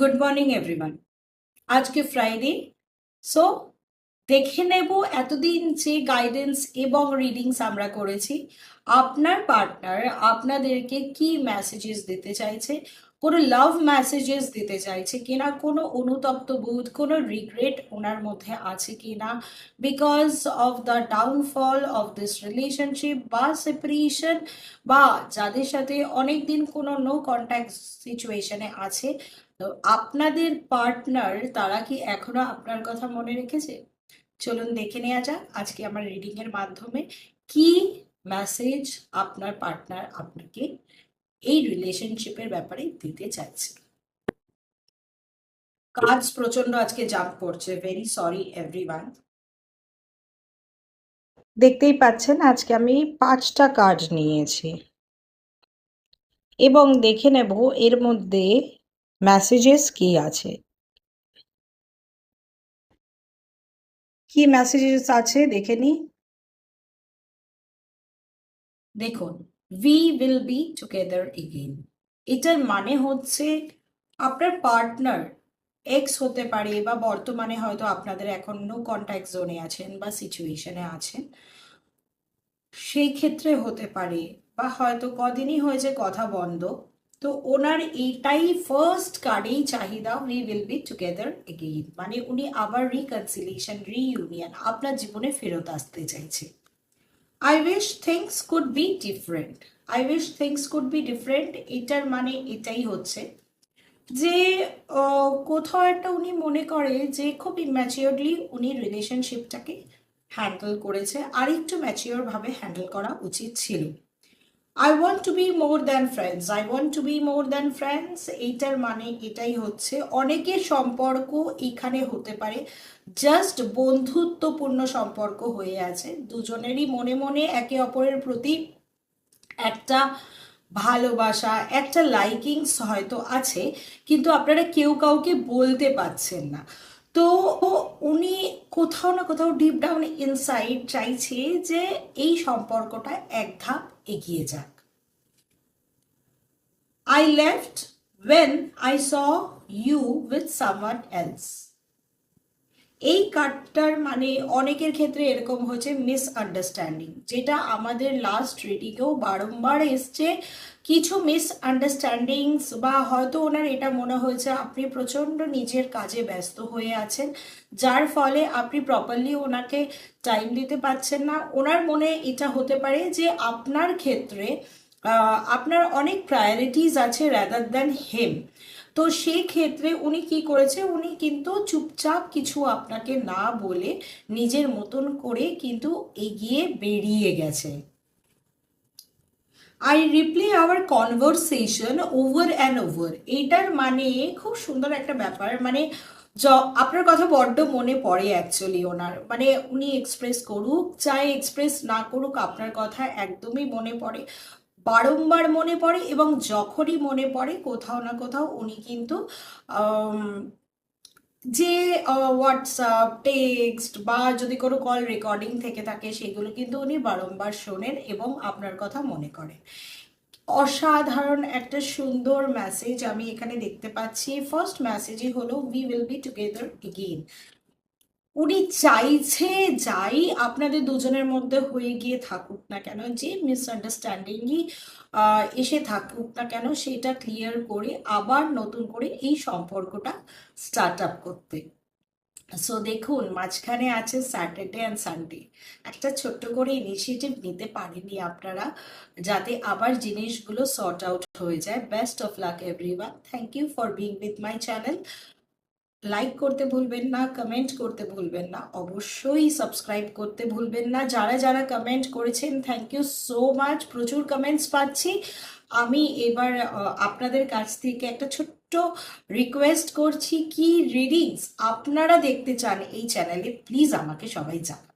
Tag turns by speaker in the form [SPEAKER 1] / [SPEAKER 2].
[SPEAKER 1] Good morning everyone আজকে Friday so দেখে নেব এতদিন যে গাইডেন্স এবং রিডিংস আমরা করেছি, আপনার পার্টনার আপনাদেরকে কি মেসেজেস দিতে চাইছে কোনো লাভ মেসেজেস দিতে চাইছে কিনা, কোনো অনুতপ্ত বোধ, কোনো রিগ্রেট ওনার মধ্যে আছে কিনা? Because of the downfall of this relationship বা সেপারেশন বা যাদের সাথে অনেক দিন কোনো নো কন্ট্যাক্ট সিচুয়েশনে আছে, তো আপনাদের পার্টনার তারা কি এখনও আপনার কথা মনে রেখেছে? চলুন দেখে নেওয়া যাক আজকে আমার রিডিংয়ের মাধ্যমে কি মেসেজ আপনার পার্টনার আপনাকে এই রিলেশনশিপের ব্যাপারে দিতে চাইছে। কাজ প্রচণ্ড আজকে জাম্প করছে। ভেরি সরি এভরিওয়ান দেখতেই পাচ্ছেন আজকে আমি পাঁচটা কার্ড নিয়েছি। এবং দেখে নেব এর মধ্যে মেসেজেস কি আছে। কি মেসেজেস আছে দেখে নি দেখুন we will be together again এটার মানে হচ্ছে আপনার পার্টনার এক্স হতে পারে বা বর্তমানে হয়তো আপনাদের এখন নো কন্ট্যাক্ট জোনে আছেন বা সিচুয়েশনে আছেন। সেই ক্ষেত্রে হতে পারে বা হয়তো কদিনই হয়েছে কথা বন্ধ। তো ওনার এইটাই ফার্স্ট কার্ডেই চাহিদা we will be together again মানে উনি আবার রিকনসিলিয়েশন রিইউনিয়ন আপনার জীবনে ফেরত আসতে চাইছে। I wish things could be different I wish things could be different এটার মানে এটাই হচ্ছে যে কোথাও একটা উনি মনে করে যে, খুব ইম্যাচিওরলি উনি রিলেশনশিপটাকে হ্যান্ডেল করেছে। আর একটু ম্যাচিওরভাবে হ্যান্ডেল করা উচিত ছিল। I want to be more than friends I want to be more than friends এইটার মানে এটাই হচ্ছে অনেকের সম্পর্ক এখানে হতে পারে জাস্ট বন্ধুত্বপূর্ণ সম্পর্ক হয়ে আছে। দুজনেরই মনে মনে একে অপরের প্রতি একটা ভালোবাসা, একটা লাইকিংস হয়তো আছে, কিন্তু আপনারা কেউ কাউকে বলতে পারছেন না। তো উনি কোথাও না কোথাও ডিপ ডাউন ইনসাইড চাইছে যে এই সম্পর্কটা এক ধাপ এগিয়ে যাক। I left when I saw you with someone else এই কার্ডটার মানে অনেকের ক্ষেত্রে এরকম হচ্ছে মিসআন্ডারস্ট্যান্ডিং যেটা আমাদের লাস্ট রিডিংয়েও বারংবার এসছে। কিছু মিসআন্ডারস্ট্যান্ডিংস বা হয়তো ওনার এটা মনে হয়েছে, আপনি প্রচণ্ড নিজের কাজে ব্যস্ত হয়ে আছেন, যার ফলে আপনি প্রপারলি ওনাকে টাইম দিতে পারছেন না। ওনার মনে এটা হতে পারে যে আপনার ক্ষেত্রে আপনার অনেক প্রায়োরিটিস আছে রাদার দ্যান হেম তো সেই ক্ষেত্রে উনি কি করেছে? উনি কিন্তু চুপচাপ কিছু আপনাকে না বলে নিজের মতন করে কিন্তু এগিয়ে বেরিয়ে গেছে। I replay our conversation over and over এইটার মানে খুব সুন্দর একটা ব্যাপার। মানে আপনার কথা বড্ড মনে পড়ে অ্যাকচুয়ালি ওনার। মানে উনি এক্সপ্রেস করুক, চাই এক্সপ্রেস না করুক, আপনার কথা একদমই মনে পড়ে। বারংবার মনে পড়ে এবং যখনই মনে পড়ে কোথাও না কোথাও উনি কিন্তু যে হোয়াটসঅ্যাপ টেক্সট বা যদি কোনো কল রেকর্ডিং থেকে থাকে সেগুলো কিন্তু উনি বারংবার শোনেন এবং আপনার কথা মনে করেন। অসাধারণ একটা সুন্দর মেসেজ আমি এখানে দেখতে পাচ্ছি। ফার্স্ট মেসেজই হলো we will be together again উনি চাইছে যাই আপনাদের দুজনের মধ্যে হয়ে গিয়ে থাকুক না কেন, যে মিসআন্ডারস্ট্যান্ডিংই এসে থাকুক না কেন, সেটা ক্লিয়ার করে আবার নতুন করে এই সম্পর্কটা স্টার্ট আপ করতে। সো দেখুন, মাঝখানে আছে স্যাটারডে অ্যান্ড সানডে একটা ছোট্ট করে ইনিশিয়েটিভ নিতে পারেনি আপনারা, যাতে আবার জিনিসগুলো সর্ট আউট হয়ে যায়। Best of luck everyone thank you for being with my channel like করতে ভুলবেন না কমেন্ট করতে ভুলবেন না, অবশ্যই সাবস্ক্রাইব করতে ভুলবেন না। যারা যারা কমেন্ট করেছেন থ্যাংক ইউ সো মাচ প্রচুর কমেন্টস পাচ্ছি। আমি এবার আপনাদের কাছ থেকে একটা ছোট্ট রিকোয়েস্ট করছি। কি রিডিংস আপনারা দেখতে চান এই চ্যানেলে প্লিজ আমাকে সবাই জানান।